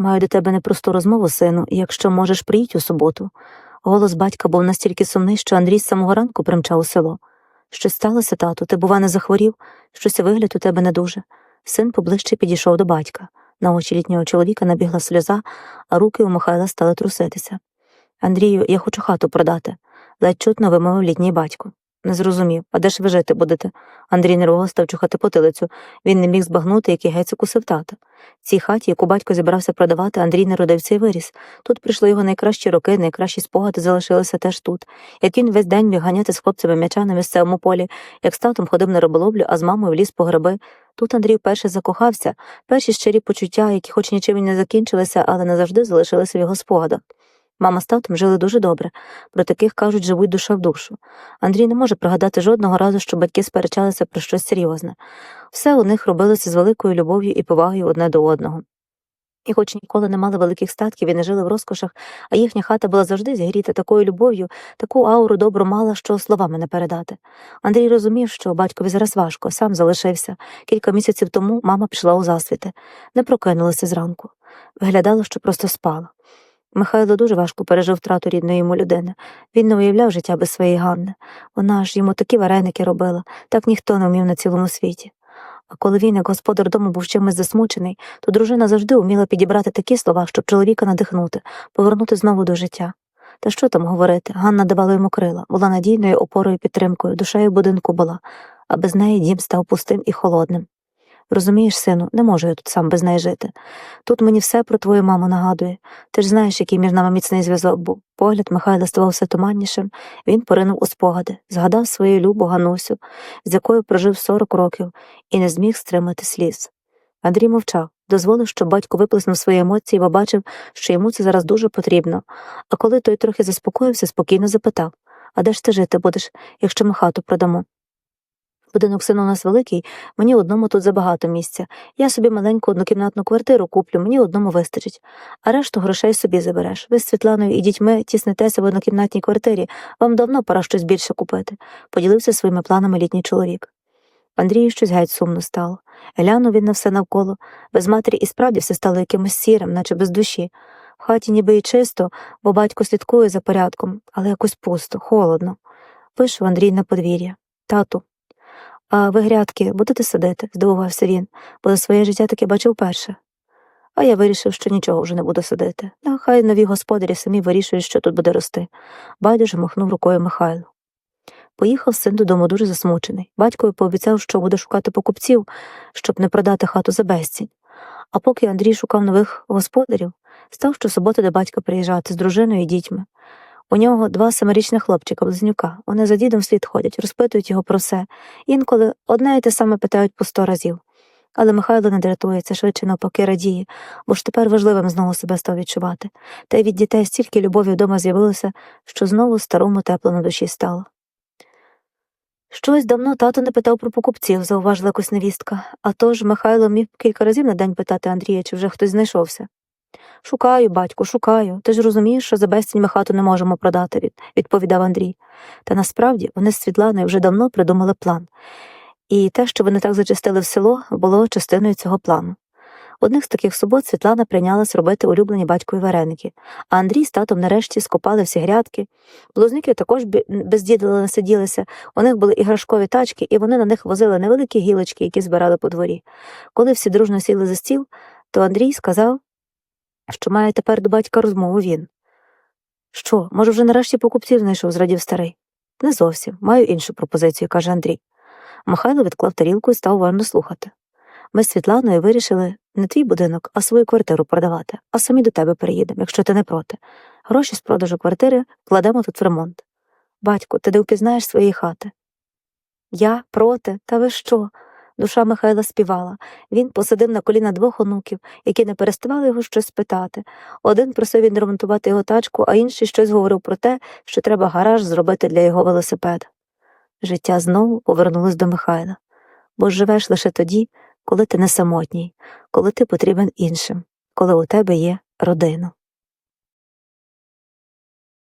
Маю до тебе непросту розмову, сину, і якщо можеш, приїдь у суботу. Голос батька був настільки сумний, що Андрій з самого ранку примчав у село. Щось сталося, тату, ти, бува, не захворів, щось вигляд у тебе не дуже. Син поближче підійшов до батька. На очі літнього чоловіка набігла сльоза, а руки у Михайла стали труситися. Андрію, я хочу хату продати, ледь чутно вимовив літній батько. Не зрозумів, а де ж ви жити будете? Андрій нервово став чухати потилицю. Він не міг збагнути, який гець укусив тата. В цій хаті, яку батько зібрався продавати, Андрій народився і виріс. Тут прийшли його найкращі роки, найкращі спогади залишилися теж тут. Як він весь день міг ганяти з хлопцями м'яча на місцевому полі, як з татом ходив на риболовлю, а з мамою в ліс по гриби. Тут Андрій вперше закохався, перші щирі почуття, які хоч нічим і не закінчилися, але назавжди залишилися в його спогадах. Мама з татом жили дуже добре, про таких кажуть, живуть душа в душу. Андрій не може пригадати жодного разу, що батьки сперечалися про щось серйозне. Все у них робилося з великою любов'ю і повагою одне до одного. І хоч ніколи не мали великих статків і не жили в розкошах, а їхня хата була завжди зігріта такою любов'ю, таку ауру добру мала, що словами не передати. Андрій розумів, що батькові зараз важко, сам залишився. Кілька місяців тому мама пішла у засвіти, не прокинулася зранку. Виглядало, що просто спала. Михайло дуже важко пережив втрату рідної йому людини. Він не уявляв життя без своєї Ганни. Вона ж йому такі вареники робила, так ніхто не вмів на цілому світі. А коли він, як господар дому, був чимось засмучений, то дружина завжди вміла підібрати такі слова, щоб чоловіка надихнути, повернути знову до життя. Та що там говорити? Ганна давала йому крила, була надійною опорою підтримкою, душею будинку була, а без неї дім став пустим і холодним. Розумієш, сину, не можу я тут сам без неї жити. Тут мені все про твою маму нагадує. Ти ж знаєш, який між нами міцний зв'язок був. Погляд Михайла ставав все туманнішим, він поринув у спогади, згадав свою любу Ганусю, з якою прожив 40 років, і не зміг стримати сліз. Андрій мовчав, дозволив, щоб батько виплеснув свої емоції, бо бачив, що йому це зараз дуже потрібно. А коли той трохи заспокоївся, спокійно запитав А де ж ти жити будеш, якщо ми хату продамо? Будинок син у нас великий, мені одному тут забагато місця. Я собі маленьку однокімнатну квартиру куплю, мені одному вистачить, а решту грошей собі забереш. Ви з Світланою і дітьми тіснетеся в однокімнатній квартирі, вам давно пора щось більше купити, поділився своїми планами літній чоловік. Андрію щось геть сумно стало. Глянув він на все навколо. Без матері і справді все стало якимось сірим, наче без душі. В хаті ніби й чисто, бо батько слідкує за порядком, але якось пусто, холодно. Вийшов Андрій на подвір'я. Тату, а ви грядки будете садити? здивувався він, бо за своє життя таки бачив перше. А я вирішив, що нічого вже не буду садити. А хай нові господарі самі вирішують, що тут буде рости. Байдуже махнув рукою Михайло. Поїхав син додому дуже засмучений. Батькові пообіцяв, що буде шукати покупців, щоб не продати хату за безцінь. А поки Андрій шукав нових господарів, став щосуботи до батька приїжджати з дружиною і дітьми. У нього два семирічних хлопчика, близнюка. Вони за дідом слід ходять, розпитують його про все. Інколи одне і те саме питають по сто разів. Але Михайло не дратується, швидше навпаки радіє, бо ж тепер важливим знову себе став відчувати. Та й від дітей стільки любові вдома з'явилося, що знову старому тепло на душі стало. Щось давно тато не питав про покупців, зауважила якось невістка. А тож Михайло міг кілька разів на день питати Андрія, чи вже хтось знайшовся. Шукаю, батьку, шукаю. Ти ж розумієш, що за безцінь ми хату не можемо продати, від- відповідав Андрій. Та насправді вони з Світланою вже давно придумали план. І те, що вони так зачастили в село, було частиною цього плану. Одних з таких субот Світлана прийнялась робити улюблені батькові вареники, а Андрій з татом нарешті скопали всі грядки. Близнюки також бі- без діда не сиділися, у них були іграшкові тачки, і вони на них возили невеликі гілочки, які збирали по дворі. Коли всі дружно сіли за стіл, то Андрій сказав, що має тепер до батька розмову він. Що, може, вже нарешті покупців знайшов, зрадів старий? Не зовсім, маю іншу пропозицію, каже Андрій. Михайло відклав тарілку і став уважно слухати. Ми з Світланою вирішили не твій будинок, а свою квартиру продавати, а самі до тебе приїдемо, якщо ти не проти. Гроші з продажу квартири кладемо тут в ремонт. Батько, ти не впізнаєш своєї хати. Я проти, та ви що? Душа Михайла співала. Він посадив на коліна двох онуків, які не переставали його щось питати. Один просив відремонтувати його тачку, а інший щось говорив про те, що треба гараж зробити для його велосипеда. Життя знову повернулось до Михайла, бо живеш лише тоді, коли ти не самотній, коли ти потрібен іншим, коли у тебе є родина.